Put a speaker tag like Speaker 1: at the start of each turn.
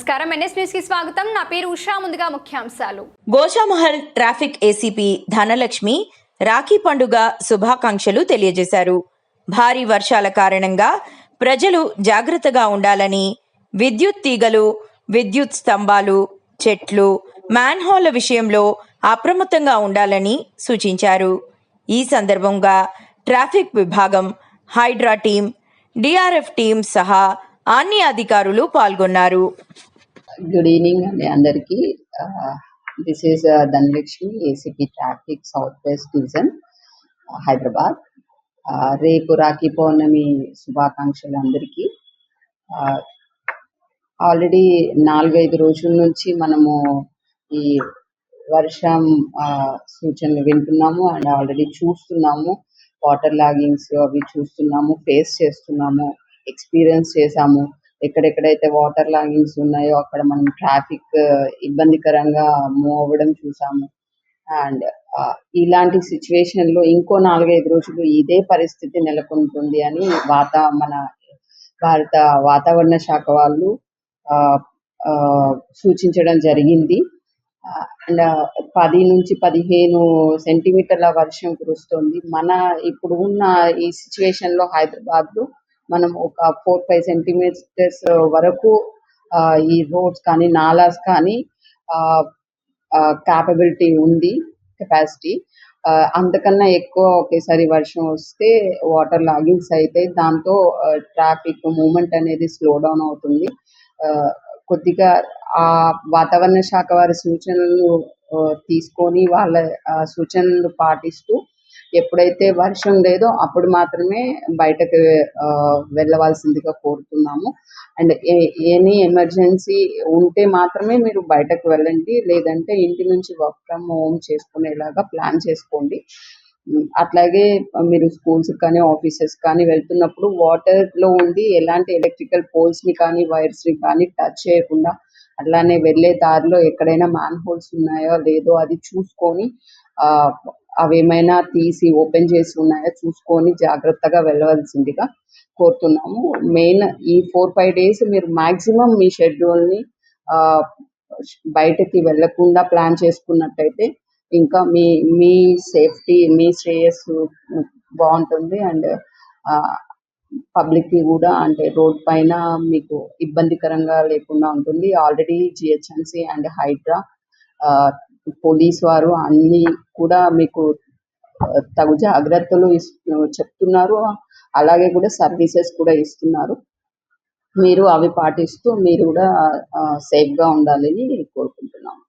Speaker 1: నమస్కారం. ఎన్ఎస్ న్యూస్కి స్వాగతం. నా పేరు ఉషా. ముందుగా ముఖ్యాంశాలు.
Speaker 2: గోషామహల్ ట్రాఫిక్ ఏసీపీ ధనలక్ష్మి రాఖీ పండుగ శుభాకాంక్షలు తెలియజేశారు. భారీ వర్షాల కారణంగా ప్రజలు జాగ్రత్తగా ఉండాలని విద్యుత్ తీగలు విద్యుత్ స్తంభాలు చెట్లు మ్యాన్హోల్ల విషయంలో అప్రమత్తంగా ఉండాలని సూచించారు. ఈ సందర్భంగా ట్రాఫిక్ విభాగం హైడ్రా టీం డిఆర్ఎఫ్ టీం సహా అన్ని అధికారులు పాల్గొన్నారు.
Speaker 3: గుడ్ ఈవినింగ్ అండి అందరికీ. This is Dhanalakshmi ACP traffic south west division Hyderabad రేపు రాఖీ పౌర్ణమి శుభాకాంక్షలు అందరికీ. ఆల్రెడీ నాలుగైదు రోజుల నుంచి మనము ఈ వర్షం ఆ, సూచనలు వింటున్నాము అండ్ ఆల్రెడీ చూస్తున్నాము. వాటర్ లాగింగ్స్ అవి చూస్తున్నాము ఫేస్ చేస్తున్నాము ఎక్స్పీరియన్స్ చేసాము ఎక్కడెక్కడైతే వాటర్ లాగింగ్స్ ఉన్నాయో అక్కడ మనం ట్రాఫిక్ uh, ఇబ్బందికరంగా మూవ్ అవ్వడం చూసాము. అండ్ uh, ఇలాంటి సిచ్యువేషన్లో ఇంకో నాలుగైదు రోజులు ఇదే పరిస్థితి నెలకొంటుంది అని వాత మన భారత వాతావరణ శాఖ వాళ్ళు ఆ, ఆ, సూచించడం జరిగింది. అండ్ uh, పది నుంచి పదిహేను సెంటీమీటర్ల వర్షం కురుస్తుంది. మన ఇప్పుడు ఉన్న ఈ సిచ్యువేషన్లో హైదరాబాద్లో మనం ఒక ఫోర్ ఫైవ్ సెంటీమీటర్స్ వరకు ఈ రోడ్స్ కానీ నాలాస్ కానీ క్యాపబిలిటీ ఉంది కెపాసిటీ అంతకన్నా ఎక్కువ ఒకేసారి వర్షం వస్తే వాటర్ లాగింగ్స్ అయితే దాంతో ట్రాఫిక్ మూమెంట్ అనేది స్లో డౌన్ అవుతుంది. ఆ, కొద్దిగా ఆ వాతావరణ శాఖ వారి సూచనలు తీసుకొని వాళ్ళ సూచనలు పాటిస్తూ ఎప్పుడైతే వర్షం లేదో అప్పుడు మాత్రమే బయటకు ఆ, వెళ్ళవలసిందిగా కోరుతున్నాము. అండ్ ఎనీ ఎమర్జెన్సీ ఉంటే మాత్రమే మీరు బయటకు వెళ్ళండి. లేదంటే ఇంటి నుంచి వర్క్ ఫ్రమ్ హోమ్ చేసుకునేలాగా ప్లాన్ చేసుకోండి. అట్లాగే మీరు స్కూల్స్ కానీ ఆఫీసెస్ కానీ వెళ్తున్నప్పుడు వాటర్లో ఉండి ఎలాంటి ఎలక్ట్రికల్ పోల్స్ని కానీ వైర్స్ని కానీ టచ్ చేయకుండా అట్లానే వెళ్ళే దారిలో ఎక్కడైనా మ్యాన్ హోల్స్ ఉన్నాయో లేదో అది చూసుకొని ఆ అవేమైనా తీసి ఓపెన్ చేసి ఉన్నాయో చూసుకొని జాగ్రత్తగా వెళ్ళవలసిందిగా కోరుతున్నాము. మెయిన్ ఈ ఫోర్ ఫైవ్ డేస్ మీరు మాక్సిమం మీ షెడ్యూల్ని ఆ బయటకి వెళ్ళకుండా ప్లాన్ చేసుకున్నట్టయితే ఇంకా మీ మీ సేఫ్టీ మీ శ్రేయస్సు బాగుంటుంది. అండ్ పబ్లిక్కి కూడా అంటే రోడ్ పైన మీకు ఇబ్బందికరంగా లేకుండా ఉంటుంది. Already GHMC and Hydraa police వారు అన్ని కూడా మీకు తగు జాగ్రత్తలు చెప్తున్నారు. అలాగే కూడా సర్వీసెస్ కూడా ఇస్తున్నారు. మీరు అవి పాటిస్తూ మీరు కూడా సేఫ్గా ఉండాలని కోరుకుంటున్నాను